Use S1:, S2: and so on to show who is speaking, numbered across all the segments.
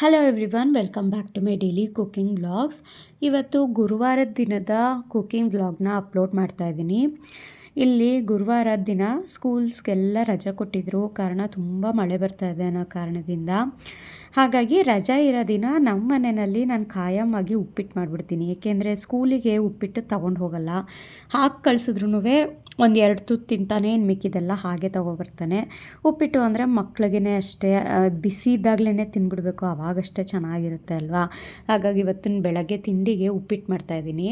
S1: Hello everyone welcome back to my daily cooking vlogs ಇವತ್ತು ಗುರುವಾರದ ದಿನದ ಕುಕ್ಕಿಂಗ್ ವ್ಲಾಗ್ನ ಅಪ್ಲೋಡ್ ಮಾಡ್ತಾ ಇದ್ದೀನಿ. ಇಲ್ಲಿ ಗುರುವಾರದ ದಿನ ಸ್ಕೂಲ್ಸ್ಗೆಲ್ಲ ರಜೆ ಕೊಟ್ಟಿದ್ರು, ಕಾರಣ ತುಂಬ ಮಳೆ ಬರ್ತಾ ಇದೆ ಅನ್ನೋ ಕಾರಣದಿಂದ. ಹಾಗಾಗಿ ರಜೆ ಇರೋ ದಿನ ನಮ್ಮ ಮನೆಯಲ್ಲಿ ನಾನು ಖಾಯಂ ಉಪ್ಪಿಟ್ಟು ಮಾಡಿಬಿಡ್ತೀನಿ. ಏಕೆಂದರೆ ಸ್ಕೂಲಿಗೆ ಉಪ್ಪಿಟ್ಟು ತೊಗೊಂಡು ಹೋಗಲ್ಲ. ಹಾಕಿ ಕಳಿಸಿದ್ರು ಒಂದು ಎರಡು ತುತ್ತು ತಿಂತಾನೆ ಏನು ಮಿಕ್ಕಿದೆಲ್ಲ ಹಾಗೆ ತೊಗೊಬರ್ತಾನೆ. ಉಪ್ಪಿಟ್ಟು ಅಂದರೆ ಮಕ್ಳಿಗೆ ಅಷ್ಟೇ ಬಿಸಿ ಇದ್ದಾಗಲೇ ತಿನ್ಬಿಡ್ಬೇಕು, ಅವಾಗಷ್ಟೇ ಚೆನ್ನಾಗಿರುತ್ತೆ ಅಲ್ವಾ? ಹಾಗಾಗಿ ಇವತ್ತಿನ ಬೆಳಗ್ಗೆ ತಿಂಡಿಗೆ ಉಪ್ಪಿಟ್ಟು ಮಾಡ್ತಾಯಿದ್ದೀನಿ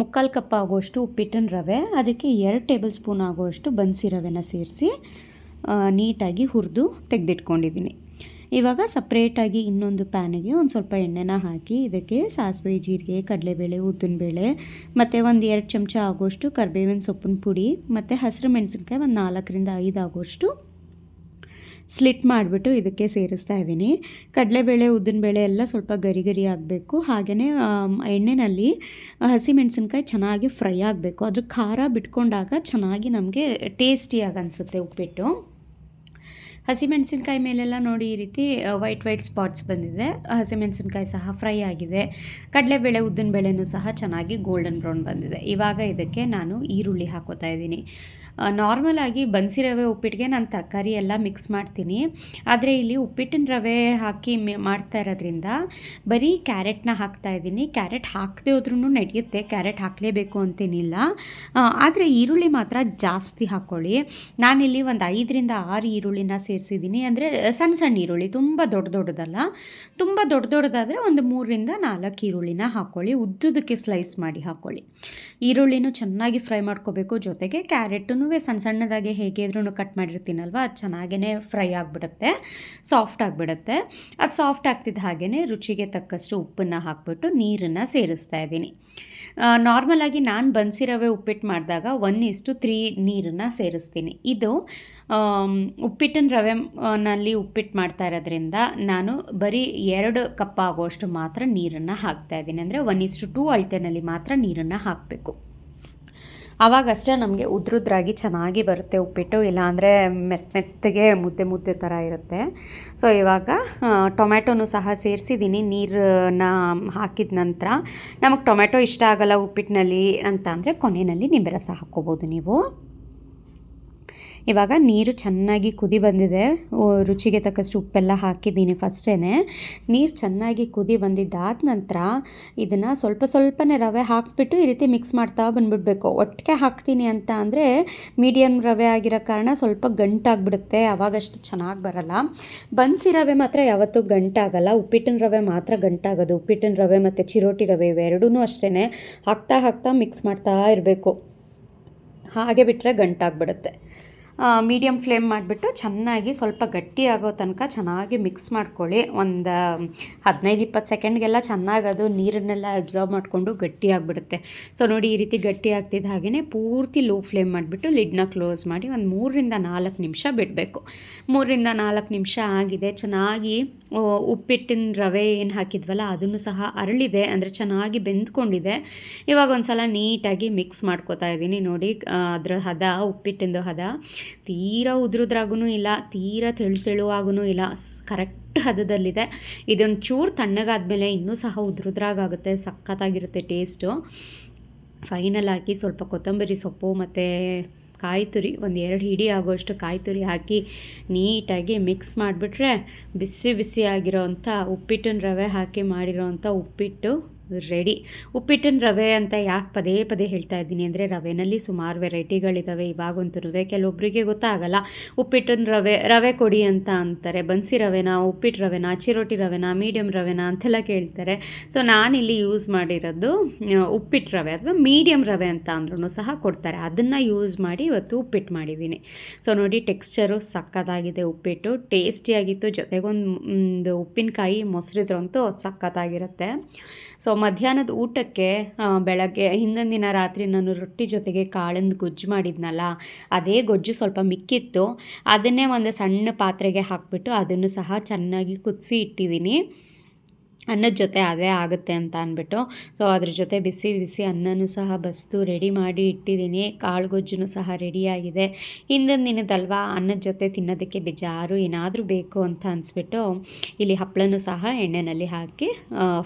S1: ಮುಕ್ಕಾಲು ಕಪ್ ಆಗುವಷ್ಟು ಉಪ್ಪಿಟ್ಟಿನ ರವೆ, ಅದಕ್ಕೆ ಎರಡು ಟೇಬಲ್ ಸ್ಪೂನ್ ಆಗುವಷ್ಟು ಬನ್ಸಿ ರವೆನ ಸೇರಿಸಿ ನೀಟಾಗಿ ಹುರಿದು ತೆಗೆದಿಟ್ಕೊಂಡಿದ್ದೀನಿ. ಇವಾಗ ಸಪ್ರೇಟಾಗಿ ಇನ್ನೊಂದು ಪ್ಯಾನಿಗೆ ಒಂದು ಸ್ವಲ್ಪ ಎಣ್ಣೆನ ಹಾಕಿ ಇದಕ್ಕೆ ಸಾಸಿವೆ, ಜೀರಿಗೆ, ಕಡಲೆಬೇಳೆ ಉದ್ದಿನಬೇಳೆ ಮತ್ತು ಒಂದು ಎರಡು ಚಮಚ ಆಗೋಷ್ಟು ಕರಿಬೇವಿನ ಸೊಪ್ಪಿನ ಪುಡಿ, ಮತ್ತು ಹಸಿರು ಮೆಣಸಿನ್ಕಾಯಿ ಒಂದು ನಾಲ್ಕರಿಂದ ಐದು ಆಗೋಷ್ಟು ಸ್ಲಿಟ್ ಮಾಡಿಬಿಟ್ಟು ಇದಕ್ಕೆ ಸೇರಿಸ್ತಾ ಇದ್ದೀನಿ. ಕಡಲೆಬೇಳೆ ಉದ್ದಿನಬೇಳೆ ಎಲ್ಲ ಸ್ವಲ್ಪ ಗರಿ ಗರಿ ಆಗಬೇಕು. ಹಾಗೆಯೇ ಎಣ್ಣೆಯಲ್ಲಿ ಹಸಿಮೆಣಸಿನ್ಕಾಯಿ ಚೆನ್ನಾಗಿ ಫ್ರೈ ಆಗಬೇಕು. ಅದ್ರ ಖಾರ ಬಿಟ್ಕೊಂಡಾಗ ಚೆನ್ನಾಗಿ ನಮಗೆ ಟೇಸ್ಟಿಯಾಗಿ ಅನಿಸುತ್ತೆ ಉಪ್ಪಿಟ್ಟು. ಹಸಿಮೆಣಸಿನ್ಕಾಯಿ ಮೇಲೆಲ್ಲ ನೋಡಿ ಈ ರೀತಿ ವೈಟ್ ವೈಟ್ ಸ್ಪಾಟ್ಸ್ ಬಂದಿದೆ. ಹಸಿಮೆಣಸಿನ್ಕಾಯಿ ಸಹ ಫ್ರೈ ಆಗಿದೆ. ಕಡಲೆಬೇಳೆ ಉದ್ದಿನಬೇಳೆನೂ ಸಹ ಚೆನ್ನಾಗಿ ಗೋಲ್ಡನ್ ಬ್ರೌನ್ ಬಂದಿದೆ. ಇವಾಗ ಇದಕ್ಕೆ ನಾನು ಈರುಳ್ಳಿ ಹಾಕೋತಾ ಇದ್ದೀನಿ. ನಾರ್ಮಲಾಗಿ ಬನ್ಸಿ ರವೆ ಉಪ್ಪಿಟ್ಟಿಗೆ ನಾನು ತರಕಾರಿ ಎಲ್ಲ ಮಿಕ್ಸ್ ಮಾಡ್ತೀನಿ. ಆದರೆ ಇಲ್ಲಿ ಉಪ್ಪಿಟ್ಟಿನ ರವೆ ಹಾಕಿ ಮಾಡ್ತಾ ಇರೋದ್ರಿಂದ ಬರೀ ಕ್ಯಾರೆಟ್ನ ಹಾಕ್ತಾ ಇದ್ದೀನಿ. ಕ್ಯಾರೆಟ್ ಹಾಕದೇ ಹೋದ್ರೂ ನಡೆಯುತ್ತೆ. ಕ್ಯಾರೆಟ್ ಹಾಕಲೇಬೇಕು ಅಂತೇನಿಲ್ಲ. ಆದರೆ ಈರುಳ್ಳಿ ಮಾತ್ರ ಜಾಸ್ತಿ ಹಾಕ್ಕೊಳ್ಳಿ ನಾನಿಲ್ಲಿ ಒಂದು ಐದರಿಂದ ಆರು ಈರುಳ್ಳಿನ ಸೇರಿಸಿದ್ದೀನಿ. ಅಂದರೆ ಸಣ್ಣ ಸಣ್ಣ ಈರುಳ್ಳಿ, ತುಂಬ ದೊಡ್ಡ ದೊಡ್ಡದಲ್ಲ, ತುಂಬ ದೊಡ್ಡ ದೊಡ್ಡದಾದರೆ ಒಂದು ಮೂರರಿಂದ ನಾಲ್ಕು ಈರುಳ್ಳಿನ ಹಾಕ್ಕೊಳ್ಳಿ ಉದ್ದದಕ್ಕೆ ಸ್ಲೈಸ್ ಮಾಡಿ ಹಾಕ್ಕೊಳ್ಳಿ ಈರುಳ್ಳಿನೂ ಚೆನ್ನಾಗಿ ಫ್ರೈ ಮಾಡ್ಕೋಬೇಕು. ಜೊತೆಗೆ ಕ್ಯಾರೆಟನ್ನು ಸಣ್ಣ ಸಣ್ಣದಾಗಿ ಹೇಗಿದ್ರೂ ಕಟ್ ಮಾಡಿರ್ತೀನಲ್ವ, ಅದು ಚೆನ್ನಾಗೇ ಫ್ರೈ ಆಗಿಬಿಡುತ್ತೆ ಸಾಫ್ಟ್ ಆಗಿಬಿಡುತ್ತೆ. ಅದು ಸಾಫ್ಟ್ ಆಗ್ತಿದ್ದ ಹಾಗೆಯೇ ರುಚಿಗೆ ತಕ್ಕಷ್ಟು ಉಪ್ಪನ್ನು ಹಾಕ್ಬಿಟ್ಟು ನೀರನ್ನು ಸೇರಿಸ್ತಾ ಇದ್ದೀನಿ. ನಾರ್ಮಲಾಗಿ ನಾನು ಬನ್ಸಿರವೆ ಉಪ್ಪಿಟ್ಟು ಮಾಡಿದಾಗ ಒನ್ ಇಸ್ಟು ತ್ರೀ ನೀರನ್ನು ಸೇರಿಸ್ತೀನಿ. ಇದು ಉಪ್ಪಿಟ್ಟಿನ ರವೆ ನಲ್ಲಿ ಉಪ್ಪಿಟ್ಟು ಮಾಡ್ತಾ ಇರೋದ್ರಿಂದ ನಾನು ಬರೀ ಎರಡು ಕಪ್ ಆಗೋಷ್ಟು ಮಾತ್ರ ನೀರನ್ನು ಹಾಕ್ತಾ ಇದ್ದೀನಿ. ಅಂದರೆ ಒನ್ ಇಸ್ಟು ಟೂ ಅಳತೆನಲ್ಲಿ ಮಾತ್ರ ನೀರನ್ನು ಹಾಕಬೇಕು. ಆವಾಗಷ್ಟೇ ನಮಗೆ ಉದ್ರುದ್ರಾಗಿ ಚೆನ್ನಾಗಿ ಬರುತ್ತೆ ಉಪ್ಪಿಟ್ಟು ಇಲ್ಲಾಂದರೆ ಮೆತ್ತ ಮೆತ್ತಗೆ ಮುದ್ದೆ ಮುದ್ದೆ ಥರ ಇರುತ್ತೆ. ಸೊ ಇವಾಗ ಟೊಮ್ಯಾಟೊನು ಸಹ ಸೇರಿಸಿದ್ದೀನಿ ನೀರನ್ನ ಹಾಕಿದ ನಂತರ ನಮಗೆ ಟೊಮೆಟೊ ಇಷ್ಟ ಆಗಲ್ಲ ಉಪ್ಪಿಟ್ಟಿನಲ್ಲಿ ಅಂತ ಅಂದರೆ ಕೊನೆಯಲ್ಲಿ ನಿಂಬೆ ರಸ ಹಾಕ್ಕೋಬೋದು ನೀವು. ಇವಾಗ ನೀರು ಚೆನ್ನಾಗಿ ಕುದಿ ಬಂದಿದೆ. ರುಚಿಗೆ ತಕ್ಕಷ್ಟು ಉಪ್ಪೆಲ್ಲ ಹಾಕಿದ್ದೀನಿ ಫಸ್ಟೇ ನೀರು ಚೆನ್ನಾಗಿ ಕುದಿ ಬಂದಿದ್ದಾದ ನಂತರ ಇದನ್ನು ಸ್ವಲ್ಪ ಸ್ವಲ್ಪನೇ ರವೆ ಹಾಕಿಬಿಟ್ಟು ಈ ರೀತಿ ಮಿಕ್ಸ್ ಮಾಡ್ತಾ ಬಂದುಬಿಡ್ಬೇಕು. ಒಟ್ಟಿಗೆ ಹಾಕ್ತೀನಿ ಅಂತ ಅಂದರೆ ಮೀಡಿಯಮ್ ರವೆ ಆಗಿರೋ ಕಾರಣ ಸ್ವಲ್ಪ ಗಂಟಾಗ್ಬಿಡುತ್ತೆ. ಅವಾಗಷ್ಟು ಚೆನ್ನಾಗಿ ಬರಲ್ಲ. ಬನ್ಸಿ ರವೆ ಮಾತ್ರ ಯಾವತ್ತೂ ಗಂಟಾಗಲ್ಲ. ಉಪ್ಪಿಟ್ಟಿನ ರವೆ ಮಾತ್ರ ಗಂಟಾಗೋದು. ಉಪ್ಪಿಟ್ಟಿನ ರವೆ ಮತ್ತು ಚಿರೋಟಿ ರವೆ ಇವೆರಡೂ ಅಷ್ಟೇ ಹಾಕ್ತಾ ಹಾಕ್ತಾ ಮಿಕ್ಸ್ ಮಾಡ್ತಾ ಇರಬೇಕು. ಹಾಗೆ ಬಿಟ್ಟರೆ ಗಂಟಾಗ್ಬಿಡುತ್ತೆ. ಮೀಡಿಯಮ್ ಫ್ಲೇಮ್ ಮಾಡಿಬಿಟ್ಟು ಚೆನ್ನಾಗಿ ಸ್ವಲ್ಪ ಗಟ್ಟಿ ಆಗೋ ತನಕ ಚೆನ್ನಾಗಿ ಮಿಕ್ಸ್ ಮಾಡ್ಕೊಳ್ಳಿ. ಒಂದು ಹದಿನೈದು ಇಪ್ಪತ್ತು ಸೆಕೆಂಡ್ಗೆಲ್ಲ ಚೆನ್ನಾಗಿ ಅದು ನೀರನ್ನೆಲ್ಲ ಅಬ್ಸರ್ವ್ ಮಾಡಿಕೊಂಡು ಗಟ್ಟಿ ಆಗಿಬಿಡುತ್ತೆ ಸೊ ನೋಡಿ ಈ ರೀತಿ ಗಟ್ಟಿ ಆಗ್ತಿದ್ದ ಹಾಗೆಯೇ ಪೂರ್ತಿ ಲೋ ಫ್ಲೇಮ್ ಮಾಡಿಬಿಟ್ಟು ಲಿಡ್ನ ಕ್ಲೋಸ್ ಮಾಡಿ ಒಂದು ಮೂರರಿಂದ ನಾಲ್ಕು ನಿಮಿಷ ಬಿಡಬೇಕು. ಮೂರರಿಂದ ನಾಲ್ಕು ನಿಮಿಷ ಆಗಿದೆ. ಚೆನ್ನಾಗಿ ಉಪ್ಪಿಟ್ಟಿನ ರವೆ ಏನು ಹಾಕಿದ್ವಲ್ಲ, ಅದನ್ನು ಸಹ ಅರಳಿದೆ. ಅಂದರೆ ಚೆನ್ನಾಗಿ ಬೆಂದ್ಕೊಂಡಿದೆ. ಇವಾಗ ಒಂದು ಸಲ ನೀಟಾಗಿ ಮಿಕ್ಸ್ ಮಾಡ್ಕೋತಾ ಇದ್ದೀನಿ ನೋಡಿ. ಅದರ ಹದ, ಉಪ್ಪಿಟ್ಟಿಂದು ಹದ. ತೀರಾ ಉದುರುದ್ರಾಗೂ ಇಲ್ಲ, ತೀರಾ ತೆಳು ತೆಳುವಾಗೂ ಇಲ್ಲ ಕರೆಕ್ಟ್ ಹದದಲ್ಲಿದೆ. ಇದೊಂದು ಚೂರು ತಣ್ಣಗಾದಮೇಲೆ ಇನ್ನೂ ಸಹ ಉದುರುದ್ರಾಗುತ್ತೆ ಸಖತ್ತಾಗಿರುತ್ತೆ ಟೇಸ್ಟು. ಫೈನಲ್ ಹಾಕಿ ಸ್ವಲ್ಪ ಕೊತ್ತಂಬರಿ ಸೊಪ್ಪು ಮತ್ತು ಕಾಯಿ ತುರಿ ಒಂದು ಎರಡು ಹಿಡಿ ಆಗೋಷ್ಟು ಕಾಯಿ ತುರಿ ಹಾಕಿ ನೀಟಾಗಿ ಮಿಕ್ಸ್ ಮಾಡಿಬಿಟ್ರೆ ಬಿಸಿ ಬಿಸಿ ಆಗಿರೋವಂಥ ಉಪ್ಪಿಟ್ಟಿನ ರವೆ ಹಾಕಿ ಮಾಡಿರೋವಂಥ ಉಪ್ಪಿಟ್ಟು ರೆಡಿ. ಉಪ್ಪಿಟ್ಟಿನ ರವೆ ಅಂತ ಯಾಕೆ ಪದೇ ಪದೇ ಹೇಳ್ತಾ ಇದ್ದೀನಿ ಅಂದರೆ ರವೆನಲ್ಲಿ ಸುಮಾರು ವೆರೈಟಿಗಳಿದ್ದಾವೆ ಇವಾಗಂತೂ ಕೆಲವೊಬ್ಬರಿಗೆ ಗೊತ್ತಾಗಲ್ಲ. ಉಪ್ಪಿಟ್ಟಿನ ರವೆ ರವೆ ಕೊಡಿ ಅಂತ ಅಂತಾರೆ. ಬನ್ಸಿ ರವೆನಾ ಉಪ್ಪಿಟ್ಟು ರವೆನಾ, ಚಿರೋಟಿ ರವೆನಾ ಮೀಡಿಯಮ್ ರವೆನಾ ಅಂತೆಲ್ಲ ಕೇಳ್ತಾರೆ. ಸೊ ನಾನಿಲ್ಲಿ ಯೂಸ್ ಮಾಡಿರೋದು ಉಪ್ಪಿಟ್ಟು ರವೆ ಅಥವಾ ಮೀಡಿಯಮ್ ರವೆ ಅಂತ ಅಂದ್ರೂ ಸಹ ಕೊಡ್ತಾರೆ. ಅದನ್ನು ಯೂಸ್ ಮಾಡಿ ಇವತ್ತು ಉಪ್ಪಿಟ್ಟು ಮಾಡಿದ್ದೀನಿ. ಸೊ ನೋಡಿ ಟೆಕ್ಸ್ಚರು ಸಕ್ಕತ್ತಾಗಿದೆ ಉಪ್ಪಿಟ್ಟು. ಟೇಸ್ಟಿಯಾಗಿತ್ತು. ಜೊತೆಗೊಂದು ಉಪ್ಪಿನಕಾಯಿ ಮೊಸರಿದ್ರಂತೂ ಸಕ್ಕತ್ತಾಗಿರುತ್ತೆ. ಸೊ ಮಧ್ಯಾಹ್ನದ ಊಟಕ್ಕೆ ಬೆಳಗ್ಗೆ, ಹಿಂದಿನ ದಿನ ರಾತ್ರಿ ನಾನು ರೊಟ್ಟಿ ಜೊತೆಗೆ ಕಾಳಿಂದ ಗೊಜ್ಜು ಮಾಡಿದ್ನಲ್ಲ, ಅದೇ ಗೊಜ್ಜು ಸ್ವಲ್ಪ ಮಿಕ್ಕಿತ್ತು. ಅದನ್ನೇ ಒಂದು ಸಣ್ಣ ಪಾತ್ರೆಗೆ ಹಾಕಿಬಿಟ್ಟು ಅದನ್ನು ಸಹ ಚೆನ್ನಾಗಿ ಕುದಿಸಿ ಇಟ್ಟಿದ್ದೀನಿ. ಅನ್ನದ ಜೊತೆ ಅದೇ ಆಗುತ್ತೆ ಅಂತ ಅಂದ್ಬಿಟ್ಟು. ಸೊ ಅದ್ರ ಜೊತೆ ಬಿಸಿ ಬಿಸಿ ಅನ್ನನೂ ಸಹ ಬಸ್ತು ರೆಡಿ ಮಾಡಿ ಇಟ್ಟಿದ್ದೀನಿ. ಕಾಳು ಗೊಜ್ಜು ಸಹ ರೆಡಿಯಾಗಿದೆ ಹಿಂದಿನ ದಿನದಲ್ವಾ ಅನ್ನದ ಜೊತೆ ತಿನ್ನೋದಕ್ಕೆ ಬೇಜಾರು ಏನಾದರೂ ಬೇಕು ಅಂತ ಅನಿಸ್ಬಿಟ್ಟು ಇಲ್ಲಿ ಹಪ್ಪಳನೂ ಸಹ ಎಣ್ಣೆಯಲ್ಲಿ ಹಾಕಿ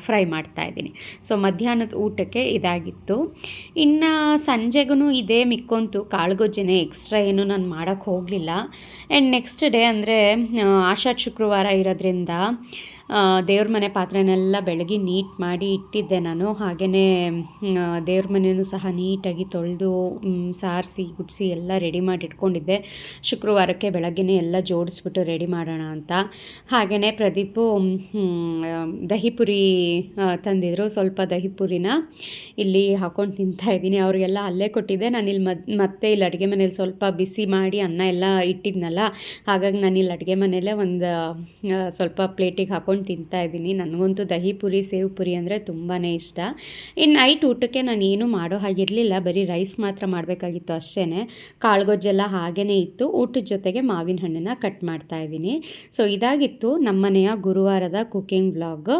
S1: ಫ್ರೈ ಮಾಡ್ತಾ ಇದ್ದೀನಿ. ಸೊ ಮಧ್ಯಾಹ್ನದ ಊಟಕ್ಕೆ ಇದಾಗಿತ್ತು. ಇನ್ನು ಸಂಜೆಗೂ ಇದೇ ಮಿಕ್ಕೊಂತು. ಕಾಳು ಗೊಜ್ಜೆನೇ ಎಕ್ಸ್ಟ್ರಾ ಏನು ನಾನು ಮಾಡೋಕ್ಕೆ ಹೋಗಲಿಲ್ಲ. ಆ್ಯಂಡ್ ನೆಕ್ಸ್ಟ್ ಡೇ ಅಂದರೆ ಆಷಾಢ ಶುಕ್ರವಾರ ಇರೋದ್ರಿಂದ ದೇವ್ರ ಮನೆ ಪಾತ್ರೆನೆಲ್ಲ ಬೆಳಗ್ಗೆ ನೀಟ್ ಮಾಡಿ ಇಟ್ಟಿದ್ದೆ ನಾನು. ಹಾಗೆಯೇ ದೇವ್ರ ಮನೆಯೂ ಸಹ ನೀಟಾಗಿ ತೊಳೆದು ಸಾರಿಸಿ, ಗುಡಿಸಿ ಎಲ್ಲ ರೆಡಿ ಮಾಡಿ ಇಟ್ಕೊಂಡಿದ್ದೆ. ಶುಕ್ರವಾರಕ್ಕೆ ಬೆಳಗ್ಗೆನೇ ಎಲ್ಲ ಜೋಡಿಸ್ಬಿಟ್ಟು ರೆಡಿ ಮಾಡೋಣ ಅಂತ. ಹಾಗೆಯೇ ಪ್ರದೀಪು ದಹಿಪುರಿ ತಂದಿದ್ರು. ಸ್ವಲ್ಪ ದಹಿಪುರಿನ ಇಲ್ಲಿ ಹಾಕ್ಕೊಂಡು ತಿಂತಾಯಿದ್ದೀನಿ ಅವರಿಗೆಲ್ಲ ಅಲ್ಲೇ ಕೊಟ್ಟಿದ್ದೆ. ನಾನು ಇಲ್ಲಿ ಮತ್ತೆ ಇಲ್ಲಿ ಅಡುಗೆ ಮನೇಲಿ ಸ್ವಲ್ಪ ಬಿಸಿ ಮಾಡಿ ಅನ್ನ ಎಲ್ಲ ಇಟ್ಟಿದ್ನಲ್ಲ. ಹಾಗಾಗಿ ನಾನು ಇಲ್ಲಿ ಅಡುಗೆ ಮನೆಯಲ್ಲೇ ಒಂದು ಸ್ವಲ್ಪ ಪ್ಲೇಟಿಗೆ ಹಾಕ್ಕೊಂಡು ತಿಂತಾ ಇದ್ದೀನಿ. ನನಗಂತೂ ದಹಿ ಪುರಿ, ಸೇವ್ ಪುರಿ ಅಂದರೆ ತುಂಬಾ ಇಷ್ಟ. ಇನ್ನು ನೈಟ್ ಊಟಕ್ಕೆ ನಾನು ಏನು ಮಾಡೋ ಹಾಗಿರಲಿಲ್ಲ. ಬರೀ ರೈಸ್ ಮಾತ್ರ ಮಾಡಬೇಕಾಗಿತ್ತು ಅಷ್ಟೇ ಕಾಳುಗೊಜ್ಜೆಲ್ಲ ಹಾಗೇ ಇತ್ತು. ಊಟದ ಜೊತೆಗೆ ಮಾವಿನ ಹಣ್ಣನ್ನು ಕಟ್ ಮಾಡ್ತಾ ಇದ್ದೀನಿ. ಸೊ ಇದಾಗಿತ್ತು ನಮ್ಮನೆಯ ಗುರುವಾರದ ಕುಕಿಂಗ್ ವ್ಲಾಗ್.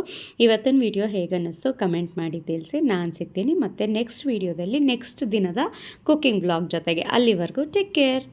S1: ಇವತ್ತಿನ ವಿಡಿಯೋ ಹೇಗೆ ಅನ್ನಿಸ್ತು ಕಮೆಂಟ್ ಮಾಡಿ ತಿಳಿಸಿ. ನಾನು ಸಿಗ್ತೀನಿ ಮತ್ತು ನೆಕ್ಸ್ಟ್ ವಿಡಿಯೋದಲ್ಲಿ ನೆಕ್ಸ್ಟ್ ದಿನದ ಕುಕಿಂಗ್ ವ್ಲಾಗ್ ಜೊತೆಗೆ. ಅಲ್ಲಿವರೆಗೂ ಟೇಕ್ ಕೇರ್.